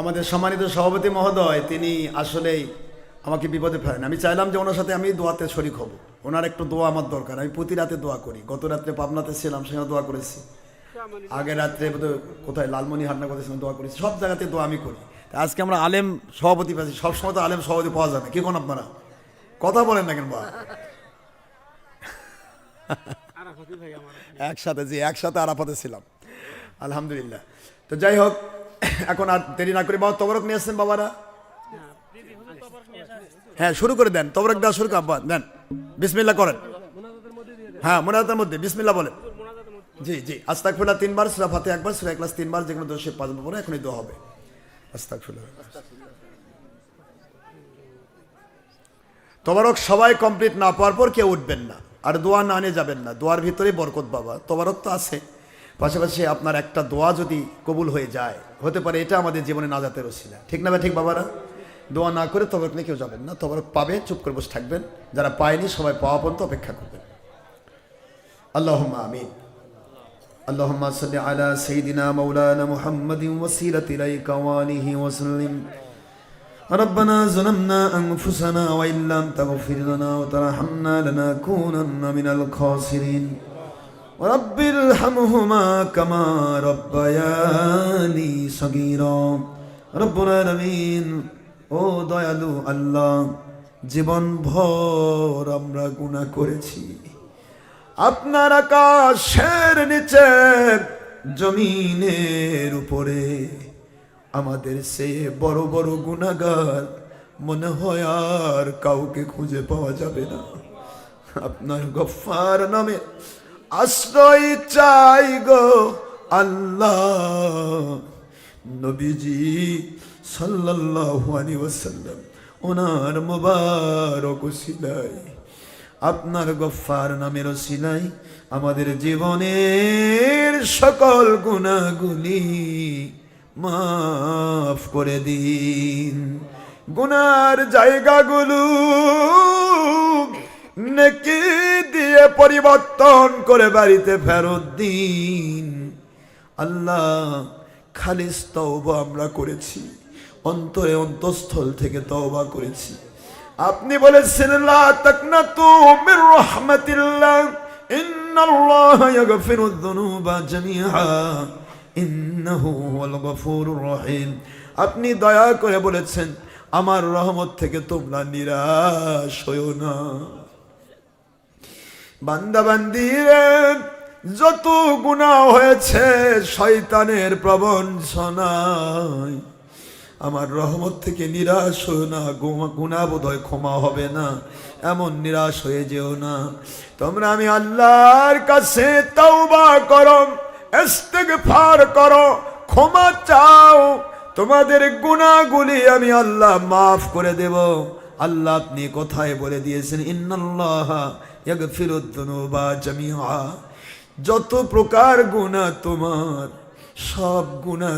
আমাদের সম্মানিত সভাপতি মহোদয় তিনি আসলেই আমাকে বিপদে ফেলেন। আমি চাইলাম যে ওনার সাথে আমি দোয়াতে শরিক হব। ওনার একটু দোয়া আমার দরকার। আমি প্রতি রাতে দোয়া করি। গত রাত্রে পাবনাতে ছিলাম সেখানে দোয়া করেছি। আগের রাত্রে কোথায় লালমনি হান্না করেছিলাম দোয়া করেছি। সব জায়গাতে দোয়া আমি করি। তা আজকে আমরা আলেম সভাপতি পাচ্ছি। সবসময় তো আলেম সভাপতি পাওয়া যাবে কি কোন আপনারা? কথা বলেন না কেন বা? একসাথে জি একসাথে আরাফাতে ছিলাম। আলহামদুলিল্লাহ। তো যাই হোক এখন আর দেরি না করে বাবা, তবরক নিয়ে আসছেন বাবারা। হ্যাঁ শুরু করে দেন, তবরক দেওয়া শুরু দেন বিসমিল্লা করেন। হ্যাঁ মোনাজাতের মধ্যে বিসমিল্লা বলেন। জি জি আস্তাকফিল্লাহ তিনবার, সুরা ফাতে একবার, সুরা ক্লাস তিনবার, যেগুলো দোষে পাঁচবার পরে এখনই দোয়া হবে। আস্তাকফিল্লাহ তোবারক সবাই কমপ্লিট না পাওয়ার পর কেউ উঠবেন না, আর দোয়া না নিয়ে যাবেন না, দোয়ার ভিতরে বরকত বাবা, তোবারক তো আছে। পাশাপাশি আপনার একটা দোয়া যদি কবুল হয়ে যায় হতে পারে এটা আমাদের জীবনে নাজাতের ওসিলা ঠিক না ভাই ঠিক বাবারা দোয়া না করে তবরক নিয়ে কেউ যাবেন না তবরক পাবে চুপ করে বসে থাকবেন যারা পায়নি সবাই পাওয়া পর্যন্ত অপেক্ষা করবেন আল্লাহ আমিন اللهم صل على سيدنا مولانا محمد وسيلة إليك وآله وسلم ربنا ظلمنا أنفسنا وإن لم تغفر لنا وترحمنا لنكونن من الخاسرين رب ارحمهما كما ربياني صغيرا رب العالمين ও দয়ালু আল্লাহ জীবন ভর আমরা গুণা করেছি আপনার আকাশের নিচে জমিনের উপরে আমাদের সে বড় বড় গুণাগার মনে হয় আর কাউকে খুঁজে পাওয়া যাবে না আপনার গফার নামে আশ্রয় চাই গো আল্লাহ। নবীজি সাল্লাল্লাহু আলাইহি ওনার মোবারক সিলাই, আপনার গফার নামের সিলাই, আমাদের জীবনের সকল গুণাগুলি মাফ করে দিন। গুনার জায়গাগুলো নেকি দিয়ে পরিবর্তন করে বাড়িতে ফেরত দিন। আল্লাহ, খালিস তওবা আমরা করেছি। অন্তরে অন্তঃস্থল থেকে তওবা করেছি। আপনি বলেছেন, লা তাকনাতু মির রাহমাতিল্লাহ, ইন্নাল্লাহা ইয়াগফিরুয যুনুবা জামিআ, ইন্নাহু হুয়াল গফুরুর রহিম। আপনি দয়া করে বলেছেন, আমার রহমত থেকে তোমরা নিরাশ হইও না। বান্দাবান্দিরে, যত গুণা হয়েছে শয়তানের প্রবঞ্চনায়, আমার রহমত থেকে নিরাশ হয়েও না গুণা বোধহয় ক্ষমা হবে না, এমন নিরাশ হয়ে যেও না। তোমরা আমি আল্লাহর কাছে তওবা করো, ইস্তেগফার করো, ক্ষমা চাও, তোমাদের গুণাগুলি আমি আল্লাহ মাফ করে দেব। আল্লাহ আপনি কোথায় বলে দিয়েছেন? ইন্নাল্লাহ যত প্রকার গুণা তোমার, সব গুণা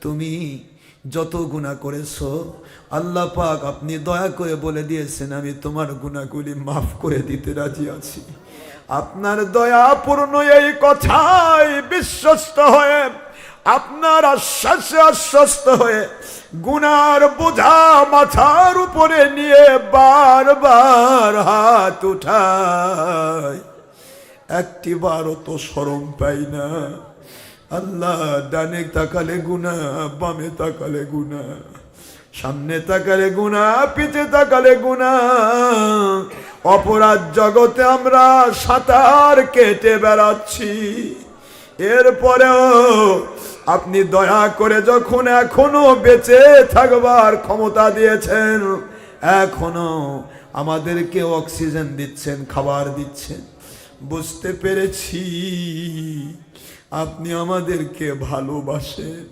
তুমি যত গুণা করেছ, আল্লাহ পাক আপনি দয়া করে বলে দিয়েছেন, আমি তোমার গুণাগুলি মাফ করে দিতে রাজি আছি। আপনার দয়া পূর্ণ এই কথায় বিশ্বস্ত হয়ে আপনার আশ্বাসে আশ্বস্ত হয়ে গুনার বোঝা মাথার উপরে নিয়ে বারবার হাত উঠায়। একটি বারও তো সরম পাই না। আল্লাহ ডানে তাকালে গুনা বামে তাকালে গুনা সামনে তাকালে গুনা পিছে তাকালে গুনা অপরাধ জগতে আমরা সাঁতার কেটে বেড়াচ্ছি। এরপরেও আপনি দয়া করে যখন এখনও বেঁচে থাকবার ক্ষমতা দিয়েছেন, এখনও আমাদেরকে অক্সিজেন দিচ্ছেন, খাবার দিচ্ছেন, বুঝতে পেরেছি। আপনি আমাদেরকে ভালোবাসেন।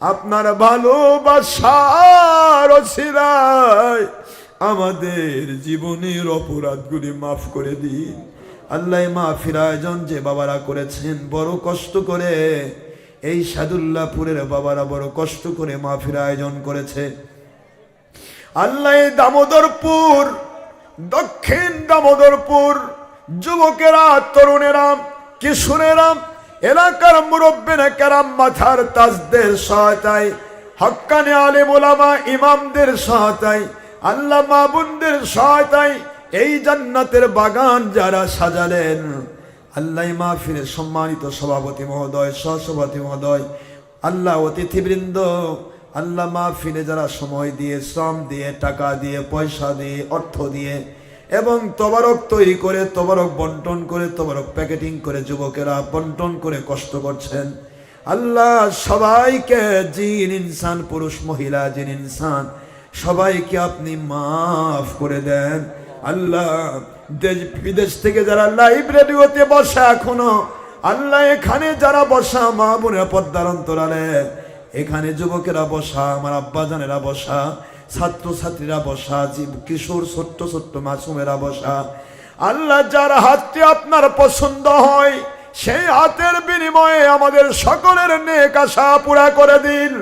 আপনার ভালোবাসার অছিলায় আমাদের জীবনের অপরাধগুলি মাফ করে দিন। আল্লাহ মাফির আয়োজন যে বাবারা করেছেন, বড় কষ্ট করে এই সাদুল্লাপুরের বাবারা বড় কষ্ট করে মাফির আয়োজন করেছে। আল্লাহ দামোদরপুর, দক্ষিণ দামোদরপুর, যুবকেরা, তরুণেরা, কিশোরেরা, এলাকার মুরব্বীরা, কেরাম মাথার তাজদের সহায়তায়, হক্কানে আলে মোলামা ইমামদের সহায়তায় আল্লাহ মাবুনদের সহায়তায় এই জান্নাতের বাগান যারা সাজালেন। আল্লাহ মাহফিলের সম্মানিত সভাপতি মহোদয়, সহসভাপতি মহোদয়, আল্লাহ অতিথিবৃন্দ, আল্লাহ মাহফিলে যারা সময় দিয়ে, শ্রম দিয়ে, টাকা দিয়ে, পয়সা দিয়ে, অর্থ দিয়ে এবং তবারক তৈরি করে, তবারক বন্টন করে, তবারক প্যাকেটিং করে যুবকেরা বন্টন করে কষ্ট করছেন। আল্লাহ সবাইকে জিন ইনসান, পুরুষ, মহিলা, জিন ইনসান, সবাইকে আপনি মাফ করে দেন। আল্লাহ, দেশ, বিদেশ থেকে যারা লাইভ রেডিওতে বসা এখনও, আল্লাহ এখানে যারা বসা, মা বোনের পদ্মার অন্তরালে, এখানে যুবকেরা বসা, আমার আব্বাজানেরা বসা ছাত্র ছাত্রীরা বসা, জীব, কিশোর, ছোট্ট ছোট্ট মাসুমেরা বসা। আল্লাহ যার হাতটি আপনার পছন্দ হয়, সেই হাতের বিনিময়ে আমাদের সকলের নেক আশা পুরা করে দিন।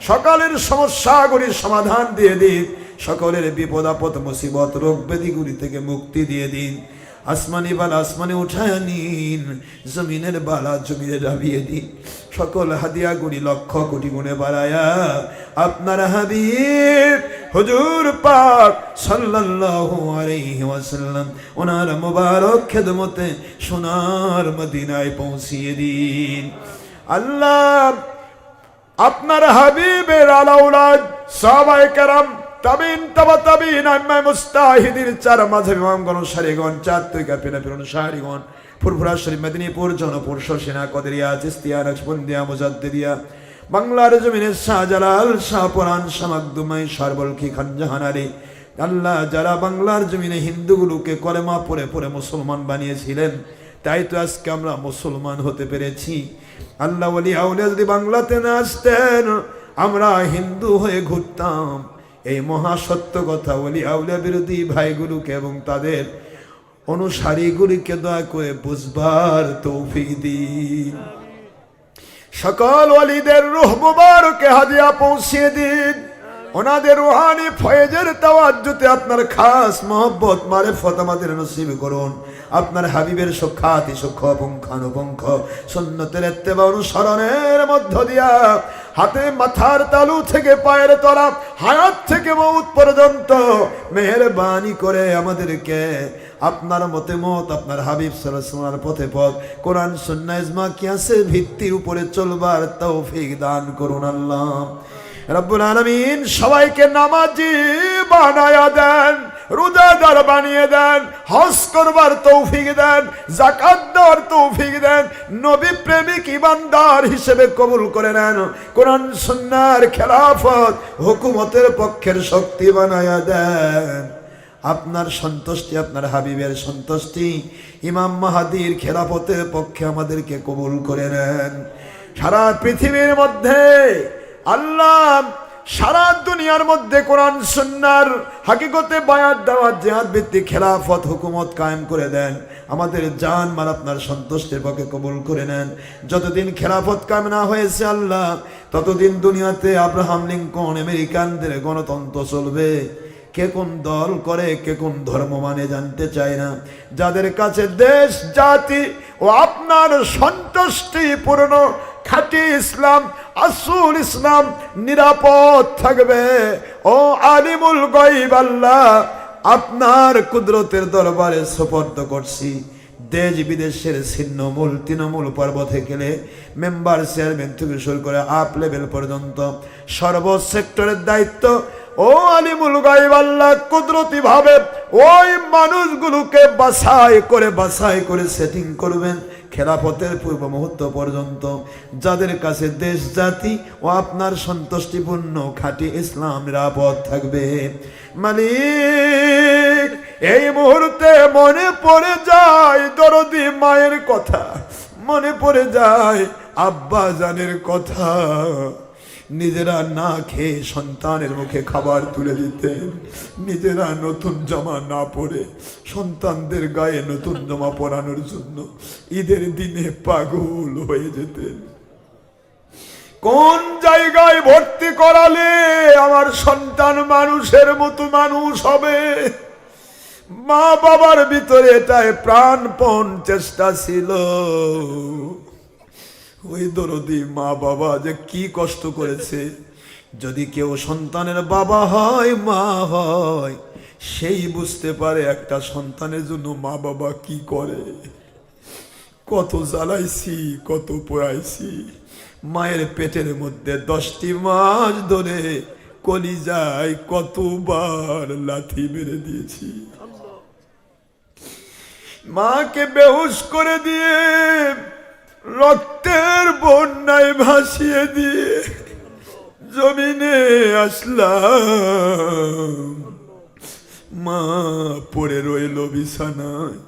সকলের সমস্যাগুলির সমাধান দিয়ে দিন। সকলের বিপদ, আপদ, মুসিবত, রোগ ব্যাধিগুলি থেকে মুক্তি দিয়ে দিন। আসমানি বালা আসমানে উঠায় নিন জমিনের বালা জমিনে ডাবিয়ে দিন। সকল হাদিয়া গুণি লক্ষ কোটি গুণে বাড়ায়া, আপনার হাবিব, হুজুর পাক সাল্লাল্লাহু আলাইহি ওয়াসাল্লাম, ওনার মুবারক খেদমতে সোনার মদিনায় পৌঁছিয়ে দিন। আল্লাহ, আপনার হাবিবের আলাউলাদ সাহাবাই কেরাম তাবিন, তাবা তাবিন আম্মাই মুস্তাহিদিন, চার মাঝে ইমামগণ সারিগণ, চার তৈকা পেনা পেরন সারিগণ। ফুরফুরা শরীফ, মেদিনীপুর, জনপুর শর্ষিনা কদরিয়া, চিস্তিয়া নকশবন্দিয়া মুজাদ্দিদিয়া, বাংলার জমিনে শাহজালাল, শাহপুরান, শামাকদুমাই সারবলকি খানজাহানারি আল্লাহ যারা বাংলার জমিনে হিন্দুগুলোকে কলেমা পড়ে পড়ে মুসলমান বানিয়েছিলেন, তাই তো আজকে আমরা মুসলমান হতে পেরেছি। আল্লাহ আউলিয়া যদি বাংলাতে না আসতেন, আমরা হিন্দু হয়ে ঘুরতাম। এই মহাসত্য কথা বলি আউলিয়া বিরোধী ভাইগুলোকে এবং তাদের অনুসারীগুলিকে দয়া করে বুঝবার তৌফিক দিন। সকল ওয়ালিদের রুহ মুবারকে হাদিয়া পৌঁছিয়ে দিন। ওনাদের রুহানি ফয়েজের তাওয়াজ্জুতে আপনার খাস মহব্বত মারে আমাদের নসিব করুন। আপনার হাবিবের সখ্যাতি সখ্য পুঙ্খানুপুঙ্খ সুন্নতের এত্তেবা অনুসরণের মধ্য দিয়া হাতে মাথার তালু থেকে পায়ের তলা হায়াত থেকে মৌত পর্যন্ত মেহরবানি করে আমাদেরকে আপনার মতে মত, আপনার হাবিব সাল্লাল্লাহু পথে পথ, কোরআন, সুন্নাহ, ইজমা, কিয়াসের ভিত্তির উপরে চলবার তৌফিক দান করুন আল্লাহ। রব্বুল আলামিন সবাইকে নামাজি বানায়া দেন। রোজাদার বানিয়ে দেন, হজ করবার তৌফিক দেন জাকাত দেওয়ার তৌফিক দেন, নবী প্রেমিক ইমানদার হিসেবে কবুল করে নেন। কোরআন সুন্নার খেলাফত হুকুমতের পক্ষের শক্তি বানায়া দেন। আপনার সন্তুষ্টি, আপনার হাবিবের সন্তুষ্টি, ইমাম মাহাদির খেলাফতের পক্ষে আমাদেরকে কবুল করে নেন। সারা পৃথিবীর মধ্যে আল্লাহ সারা দুনিয়ার মধ্যে কোরআন, সুন্নার হাকিকতে বায়াত দেওয়া জেহাদ ভিত্তিক খেলাফত হুকুমত কায়েম করে দেন। আমাদের জান মাল আপনার সন্তুষ্টের পক্ষে কবুল করে নেন। যতদিন খেলাফত কাম না হয়েছে আল্লাহ, ততদিন দুনিয়াতে আব্রাহাম লিঙ্কন আমেরিকানদের গণতন্ত্র চলবে। কে কোন দল করে, কে কোন ধর্ম মানে জানতে চায় না। যাদের কাছে দেশ, জাতি ও আপনার সন্তুষ্টি পূর্ণ খাঁটি ইসলাম, আসুল ইসলাম নিরাপদ থাকবে। ও আলিমুল গইব আল্লাহ, আপনার কুদরতের দরবারে সুপর্দ করছি। দেশ বিদেশের ছিন্নমূল, তৃণমূল পর্ব থেকে মেম্বার, চেয়ারম্যান থেকে শুরু করে আপ লেভেল পর্যন্ত সর্ব সেক্টরের দায়িত্ব। ও আলিমুল গাইব আল্লাহ, কুদরতি ভাবে ওই মানুষগুলোকে বাছাই করে বাছাই করে সেটিং করবেন। খেলাফতের পূর্ব মুহূর্ত পর্যন্ত যাদের কাছে দেশ, জাতি ও আপনার সন্তুষ্টিপূর্ণ খাঁটি ইসলাম নিরাপদ থাকবে। মানে এই মুহূর্তে মনে পড়ে যায় দরদি মায়ের কথা, মনে পড়ে যায় আব্বা জানের কথা। নিজেরা না খেয়ে সন্তানের মুখে খাবার তুলে দিতেন নিজেরা নতুন জামা না পরে সন্তানদের গায়ে নতুন জামা পরানোর জন্য ঈদের দিনে পাগল হয়ে যেতেন কোন জায়গায় ভর্তি করালে আমার সন্তান মানুষের মতো মানুষ হবে? মা বাবার ভিতরে এটাই প্রাণপণ চেষ্টা ছিল। ওই দরদি মা বাবা যে কি কষ্ট করেছে। যদি কেউ সন্তানের বাবা হয় মা হয় সেই বুঝতে পারে একটা সন্তানের জন্য মা বাবা কি করে। কত জ্বালাইছি কত পোড়াইছি মায়ের পেটের মধ্যে দশটি মাস ধরে কলিজায় কতবার লাথি মেরে দিয়েছি। মাকে বেহুশ করে দিয়ে রক্তের বন্যায় ভাসিয়ে দিয়ে জমিনে আসলাম। মা পড়ে রইল বিছানায়।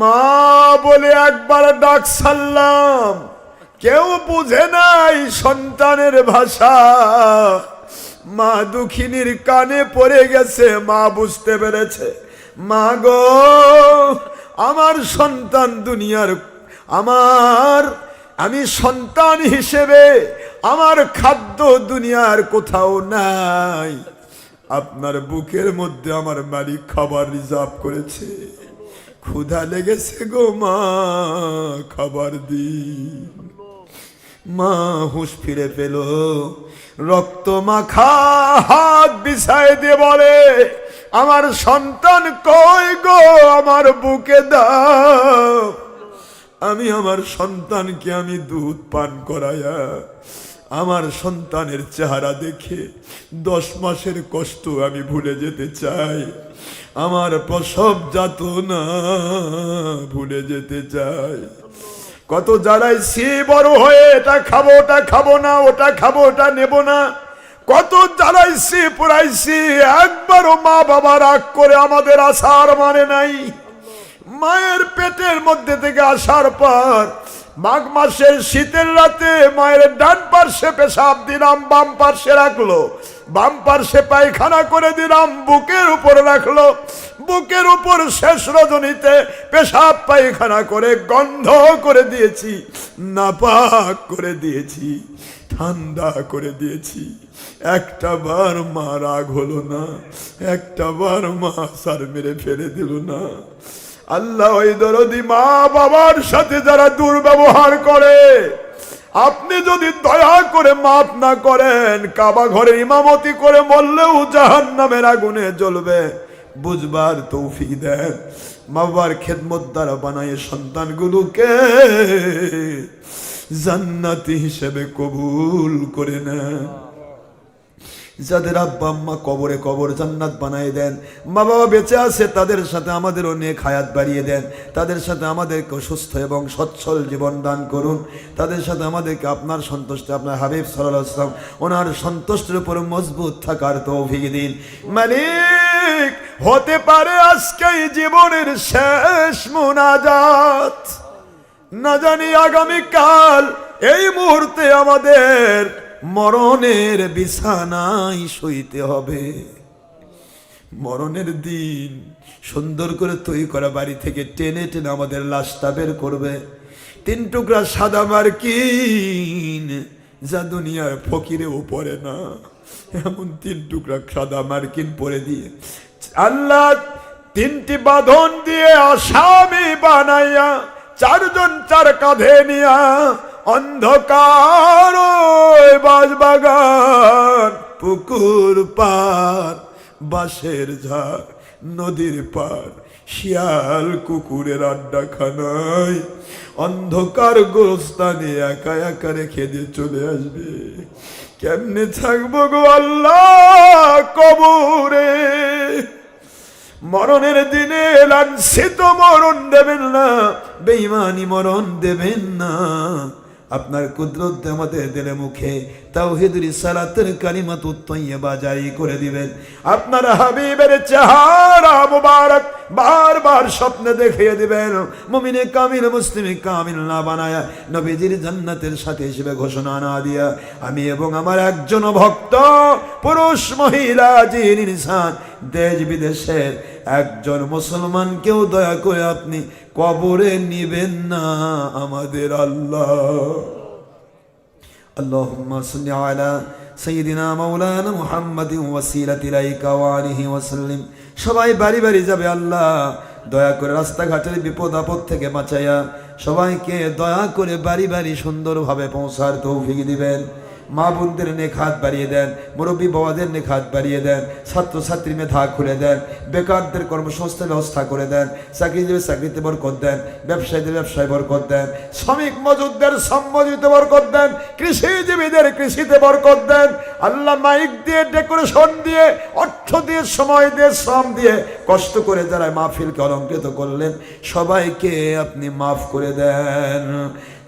মা বলে একবার ডাক সারলাম কেউ বুঝে নাই সন্তানের ভাষা। মা দুঃখিনীর কানে পড়ে গেছে, মা বুঝতে পেরেছে। মা গো, আমার সন্তান দুনিয়ার আমার, আমি সন্তান হিসেবে আমার খাদ্য দুনিয়ার কোথাও নাই। আপনার বুকের মধ্যে আমার মালিক খাবার রিজার্ভ করেছে। ক্ষুধা লেগেছে গো মা, খাবার দিন। মা হুঁশ ফিরে পেল। রক্ত মাখা, হাত বিছায় দিয়ে বলে, আমার সন্তান কই গো? আমার বুকে দাও। আমি আমার সন্তানকে আমি দুধ পান করায়া আমার সন্তানের চেহারা দেখে দশ মাসের কষ্ট আমি ভুলে যেতে চাই। আমার প্রসব যাত না ভুলে যেতে চাই। কত জ্বালাইছি বড় হয়ে, এটা খাব, ওটা খাব না, ওটা খাব, ওটা নেব না। কত জ্বালাইছি পুরাইছি, একবারও মা বাবা রাগ করে আমাদের আশার মানে নাই। মায়ের পেটের মধ্যে থেকে আসার পর, মাঘ মাসের শীতের রাতে মায়ের ডান পার্শ্বে পেশাব দিলাম, বাম পার্শ্বে রাখল। বাম পার্শ্বে পায়খানা করে দিলাম, বুকের উপর রাখল। বুকের উপর শেষ রজনীতে পেশাব পায়খানা করে গন্ধ করে দিয়েছি, নাপাক করে দিয়েছি, ঠান্ডা করে দিয়েছি। একটা বার মা রাগ হলো না, একটা বার মা সার মেরে ফেলে দিল না। আল্লাহ ওই দরদি মা বাবার সাথে যারা দুর্ব্যবহার করে, আপনি যদি দয়া করে মাফ না করেন, কাবা ঘরে ইমামতি করে বললেও জাহান নামের আগুনে জ্বলবে। বুঝবার তৌফিক দেন। মা বাবার খেদমত দ্বারা বানায় সন্তানগুলোকে জান্নাতি হিসেবে কবুল করে নেন। যাদের আব্বা আম্মা কবরে কবর জান্নাত বানাই দেন মা বাবা বেঁচে আছে, তাদের সাথে আমাদের অনেক হায়াত বাড়িয়ে দেন। তাদের সাথে আমাদেরকে সুস্থ এবং সচ্ছল জীবন দান করুন। তাদের সাথে আমাদেরকে আপনার সন্তুষ্ট, আপনার হাবিব সাল্লাম ওনার সন্তুষ্টের উপর মজবুত থাকার তৌফিক দিন। মালিক, হতে পারে আজকে এই জীবনের শেষ মুনাজাত। না জানি আগামীকাল এই মুহূর্তে আমাদের মরণের বিছানায় শুইতে হবে। মরণের দিন সুন্দর করে তৈরি করা বাড়ি থেকে টেনে টেনে আমাদের লাশটা বের করবে। তিন টুকরা সাদা মার্কিন যা দুনিয়ার ফকিরেও পড়ে না। এমন তিন টুকরা সাদা মার্কিন পরে দিয়ে আল্লাহ তিনটি বাঁধন দিয়ে আসামি বানাইয়া, চারজন চার কাঁধে নিয়া অন্ধকার বাগান পুকুর পার, বাঁশের ঝাড়, নদীর পার, শিয়াল কুকুরের আড্ডা খানায় অন্ধকার গোস্তানে একা একা রেখে দিয়ে চলে আসবে। কেমনে থাকব গো আল্লাহ কবরে? মরণের দিনে লাঞ্ছিত মরণ দেবেন না বেইমানি মরণ দেবেন না। আপনার কুদরত আমাদের দিলে মুখে। তাওহিদুল সালাতের কালিমাত উত্তইবা বাজারি করে দিবেন। আপনার হাবিবের চেহারা মুবারক বারবার স্বপ্নে দেখিয়ে দিবেন। মুমিনে কামিল, মুসলিম কামিল না বানায় নবীজির জান্নাতের সাথে হিসেবে ঘোষণা না দিয়া আমি এবং আমার একজন ভক্ত, পুরুষ, মহিলা জিনিসান দেশ বিদেশের একজন মুসলমানকেও দয়া করে আপনি কবরে নিবেন না আমাদের আল্লাহ। আল্লাহ সঈদিনা মৌলানা মোহাম্মদ ওয়াসিলাতিলাইকাওয়ানিহি ওয়াসাল্লিম। সবাই বাড়ি বাড়ি যাবে আল্লাহ। দয়া করে রাস্তাঘাটের বিপদ আপদ থেকে বাঁচাইয়া সবাইকে দয়া করে বাড়ি বাড়ি সুন্দরভাবে পৌঁছার তৌফিক দিবেন। মা বোনদের নেখাত বাড়িয়ে দেন, মুরব্বী বাবাদের নেখাত বাড়িয়ে দেন, ছাত্রছাত্রী মেধা খুলে দেন, বেকারদের কর্মসংস্থান ব্যবস্থা করে দেন, চাকরিজীবী চাকরিতে বরকত দেন, ব্যবসায়ীদের ব্যবসায় বরকত দেন, শ্রমিক মজুদদের সম্মজিতে বরকত দেন, কৃষিজীবীদের কৃষিতে বরকত দেন, আল্লাহ মাইক দিয়ে ডেকোরেশন দিয়ে, অর্থ দিয়ে, সময় দিয়ে, শ্রম দিয়ে কষ্ট করে যারা মাহফিলকে অলঙ্কৃত করলেন, সবাইকে আপনি মাফ করে দেন।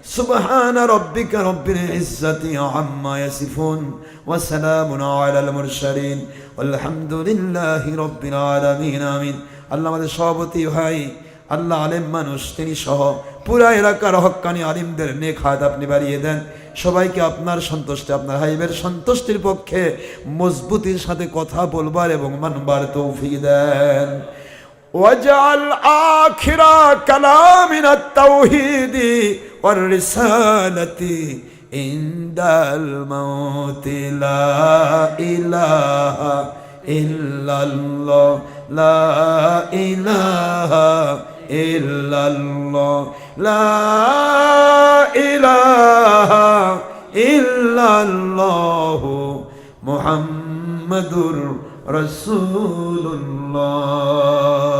سبحان ربك رب العزة عما يصفون وسلام على المرسلين والحمد لله رب العالمين آمين আল্লাহ আমাদের সভাপতি ভাই আল্লাহ আলেম মানুষ তিনি সহ পুরা এলাকার হক্কানি আলিমদের নেক হাত আপনি বাড়িয়ে দেন সবাইকে আপনার সন্তুষ্টি আপনার হাইবের সন্তুষ্টির পক্ষে মজবুতির সাথে কথা বলবার এবং মানবার তৌফিক দেন واجعل آخر كلامنا التوحيد والرسالة عند الموت لا إله إلا الله. لا إله إلا الله. لا إله إلا الله. محمد رسول الله.